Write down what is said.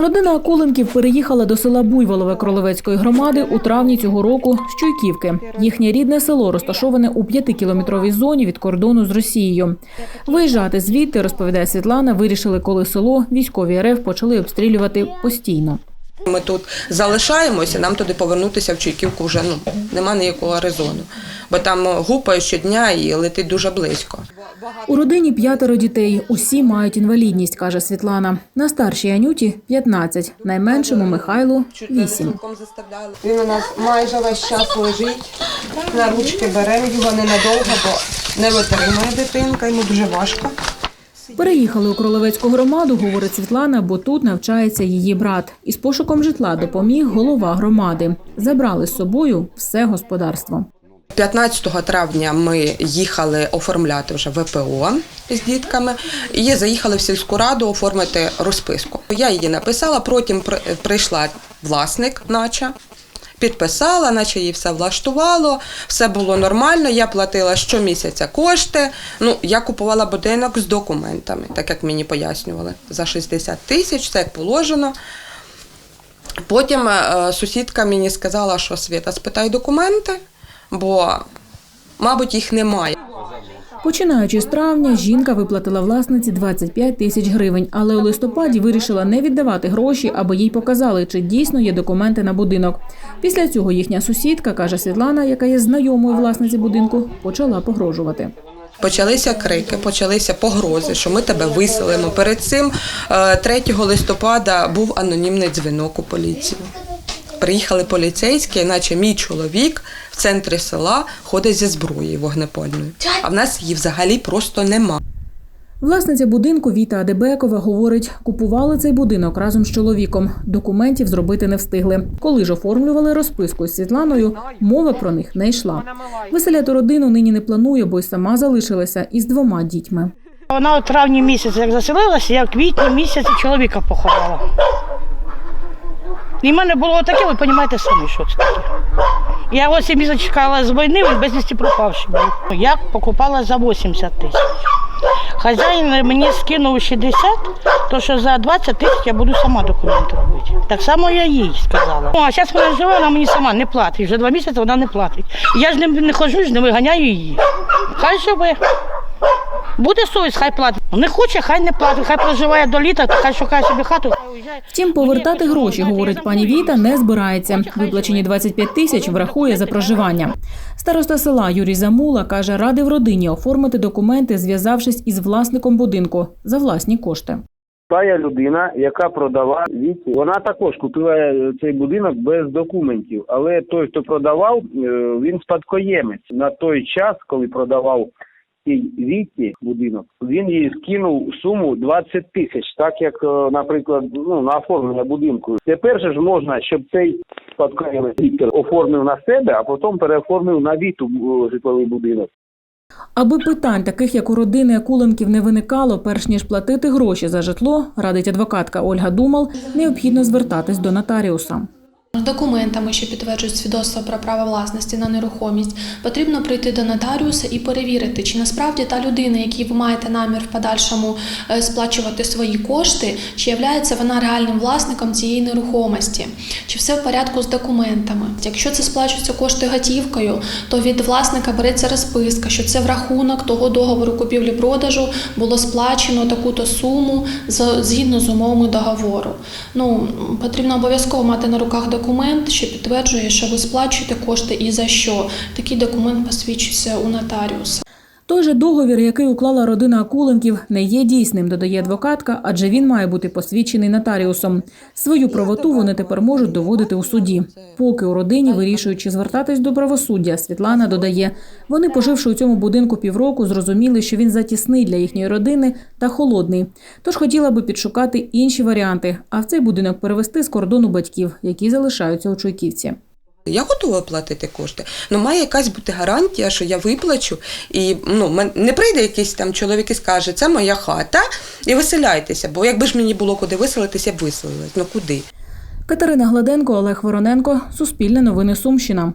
Родина Акуленків переїхала до села Буйволове Кролевецької громади у травні цього року з Чуйківки. Їхнє рідне село розташоване у п'ятикілометровій зоні від кордону з Росією. Виїжджати звідти, розповідає Світлана, вирішили, коли село військові РФ почали обстрілювати постійно. Ми тут залишаємося, нам туди повернутися в Чуйківку вже ну, нема ніякого резону. Бо там гупає щодня і летить дуже близько. У родині п'ятеро дітей. Усі мають інвалідність, каже Світлана. На старшій Анюті 15, найменшому Михайлу 8. Він у нас майже весь час лежить. На ручки беремо його ненадовго, бо не витримує дитинка, йому дуже важко. Переїхали у Кролевецьку громаду, говорить Світлана, бо тут навчається її брат. Із пошуком житла допоміг голова громади. Забрали з собою все господарство. 15 травня ми їхали оформляти вже ВПО з дітками і заїхали в сільську раду оформити розписку. Я її написала, потім прийшла власник, наче. Підписала, наче їй все влаштувало, все було нормально. Я платила щомісяця кошти. Ну, я купувала будинок з документами, так як мені пояснювали, за 60 тисяч, це як положено. Потім е, сусідка мені сказала, що Світа, спитай документи, бо, мабуть, їх немає. Починаючи з травня, жінка виплатила власниці 25 тисяч гривень, але у листопаді вирішила не віддавати гроші, аби їй показали, чи дійсно є документи на будинок. Після цього їхня сусідка, каже Світлана, яка є знайомою власниці будинку, почала погрожувати. Почалися крики, почалися погрози, що ми тебе виселимо. Перед цим е, 3 листопада був анонімний дзвінок у поліцію. Приїхали поліцейські, наче мій чоловік в центрі села ходить зі зброєю вогнепальною. А в нас її взагалі просто нема. Власниця будинку Віта Адебекова говорить, купували цей будинок разом з чоловіком. Документів зробити не встигли. Коли ж оформлювали розписку з Світланою, мова про них не йшла. Виселяти родину нині не планує, бо й сама залишилася із двома дітьми. Вона у травні місяці як заселилася, я в квітні місяці чоловіка поховала. І в мене було таке, ви розумієте самі, що це таке. Я 8 місяців чекала з війни, він безвісті пропавший був. Я покупала за 80 тисяч. Хазяїн мені скинув 60, то що за 20 тисяч я буду сама документи робити. Так само я їй сказала. Ну, а зараз вона живе, вона мені сама не платить. Вже два місяці вона не платить. Я ж не, не ходжу, ж не виганяю її. Хай живе. Буде совість, хай платить. Не хоче, хай не платить, хай проживає до літа, хай шукає собі хату. хай уїжджає. Втім, повертати гроші, говорить пані Віта, не збирається. Виплачені 25 тисяч врахує за проживання. Староста села Юрій Замула каже, радив родині оформити документи, зв'язавшись із власником будинку за власні кошти. Тая людина, яка продала віці, вона також купила е, цей будинок без документів. Але той, хто продавав, е, він спадкоємець. На той час, коли продавав цій віці будинок, він їй скинув суму 20 тисяч, так як, е, наприклад, ну на оформлення будинку. Тепер же ж можна, щоб цей спадкоємець Віктор оформив на себе, а потім переоформив на віту е, житловий будинок. Аби питань, таких як у родини Акуленків, не виникало, перш ніж платити гроші за житло, радить адвокатка Ольга Думал, необхідно звертатись до нотаріуса. З документами, що підтверджують свідоцтво про право власності на нерухомість, потрібно прийти до нотаріуса і перевірити, чи насправді та людина, якій ви маєте намір в подальшому е, сплачувати свої кошти, чи являється вона реальним власником цієї нерухомості, чи все в порядку з документами. Якщо це сплачуються кошти готівкою, то від власника береться розписка, що це в рахунок того договору купівлі-продажу було сплачено таку-то суму згідно з умовами договору. Ну потрібно обов'язково мати на руках документ, що підтверджує, що ви сплачуєте кошти і за що. Такий документ посвідчується у нотаріуса. Той же договір, який уклала родина Акуленків, не є дійсним, додає адвокатка, адже він має бути посвідчений нотаріусом. Свою правоту вони тепер можуть доводити у суді. Поки у родині вирішують, чи звертатись до правосуддя, Світлана додає, вони, поживши у цьому будинку півроку, зрозуміли, що він затісний для їхньої родини та холодний. Тож хотіла би підшукати інші варіанти, а в цей будинок перевести з кордону батьків, які залишаються у Чуйківці. Я готова платити кошти. але має якась бути гарантія, що я виплачу, і ну не прийде якийсь там чоловік і скаже, це моя хата, і виселяйтеся. Бо якби ж мені було куди виселитися, я б виселилась. Ну куди? Катерина Гладенко, Олег Вороненко, Суспільне новини Сумщина.